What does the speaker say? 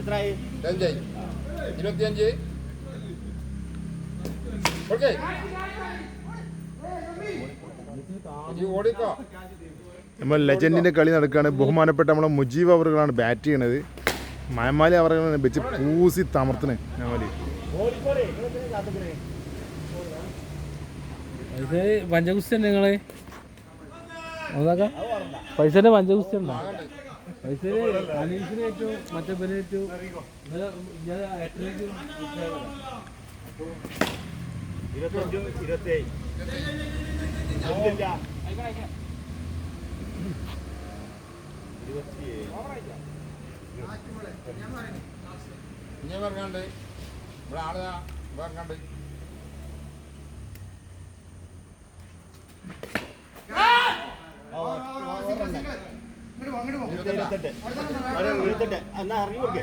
എത്രയായി ഇരുപത്തിയഞ്ച്. ഓക്കെ. ഓടിക്കോ. നമ്മൾ ലെജൻഡിന്റെ കളി നടക്കുകയാണ്. ബഹുമാനപ്പെട്ട നമ്മളെ മുജീബ് അവറുകളാണ് ബാറ്റ് ചെയ്യണത്. മയമാലി അവറുകളാണ് വെച്ച് പൂസി തമർത്തണ് മയമാലി പഞ്ചകുസ്തി നിങ്ങൾ? അതാക്കാം പൈസേന്റെ പഞ്ചകുസ്തി ഉണ്ടോ പൈസ അനീഷിനെ ഏറ്റവും മറ്റേ ഏറ്റവും ഞാൻ പറഞ്ഞാണ്ട് ഇവിടെ ആൾ പറഞ്ഞാണ്ട് ഇരുപത്തെട്ട് ഇരുപത്തെട്ട് എന്നാ ഇറങ്ങി കൊടുക്കേ.